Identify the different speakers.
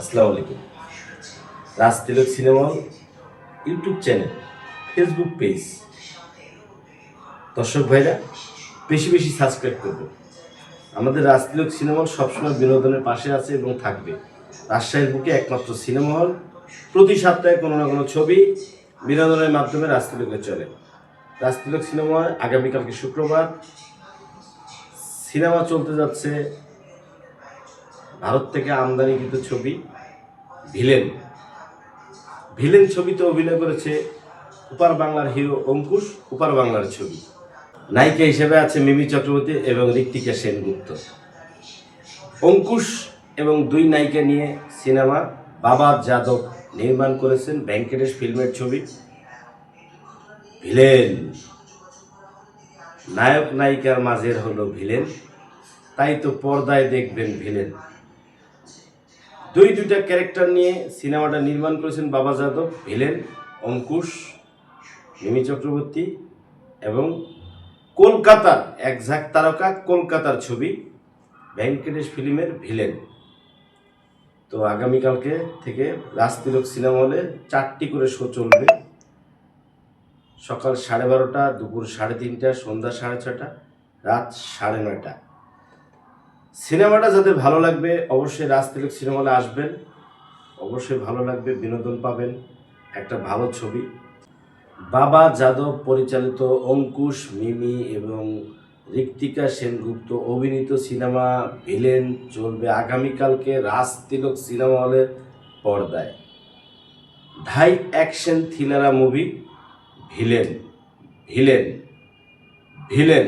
Speaker 1: আসসালামু আলাইকুম। Raj Tilak cinema YouTube channel, Facebook page. দর্শক ভাইরা, বেশি বেশি সাবস্ক্রাইব করবে আমাদের রাজতিলক সিনেমা সবসময় বিনোদনের পাশে আছে এবং থাকবে। রাজশাহীর বুকে একমাত্র সিনেমা হল। প্রতি সপ্তাহে কোনো না কোনো ছবি বিনোদনের মাধ্যমে রাজ তিলকে চলে। রাজতিলক সিনেমা আগামীকালকে শুক্রবার। সিনেমা চলতে যাচ্ছে ভারত থেকে আমদানিকৃত ছবি ভিলেন। ভিলেন ছবিতে অভিনয় করেছে উপার বাংলার হিরো অঙ্কুশ, উপার বাংলার ছবি। নায়িকা হিসেবে আছে মিমি চক্রবর্তী এবং ঋত্বিকা সেনগুপ্ত। অঙ্কুশ এবং দুই নায়িকা নিয়ে সিনেমা বাবা যাদব নির্মাণ করেছেন ভেঙ্কটেশ ফিল্মের ছবি ভিলেন। নায়ক নায়িকার মাঝের হলো ভিলেন। তাই তো পর্দায় দেখবেন ভিলেন। দুই দুইটা ক্যারেক্টার নিয়ে সিনেমাটা নির্মাণ করেছেন বাবা যাদব, ভিলেন, অঙ্কুশ, মিমি চক্রবর্তী এবং কলকাতার এক তারকা কলকাতার ছবি ভেঙ্কটেশ ফিল্মের ভিলেন। তো আগামীকালকে থেকে রাজতিলক সিনেমা হলে চারটি করে শো চলবে। সকাল সাড়ে বারোটা, দুপুর সাড়ে তিনটা, সন্ধ্যা সাড়ে ছটা রাত সাড়ে নয়টা। সিনেমাটা যাদের ভালো লাগবে, অবশ্যই রাজতিলক সিনেমা আসবেন। অবশ্যই ভালো লাগবে, বিনোদন পাবেন, একটা ভালো ছবি। বাবা যাদব পরিচালিত অঙ্কুশ, মিমি এবং ঋত্বিকা সেনগুপ্ত অভিনীত সিনেমা ভিলেন চলবে আগামীকালকে রাজতিলক সিনেমা হলের পর্দায়। ঢাই অ্যাকশন থ্রিলারা মুভি ভিলেন ভিলেন ভিলেন।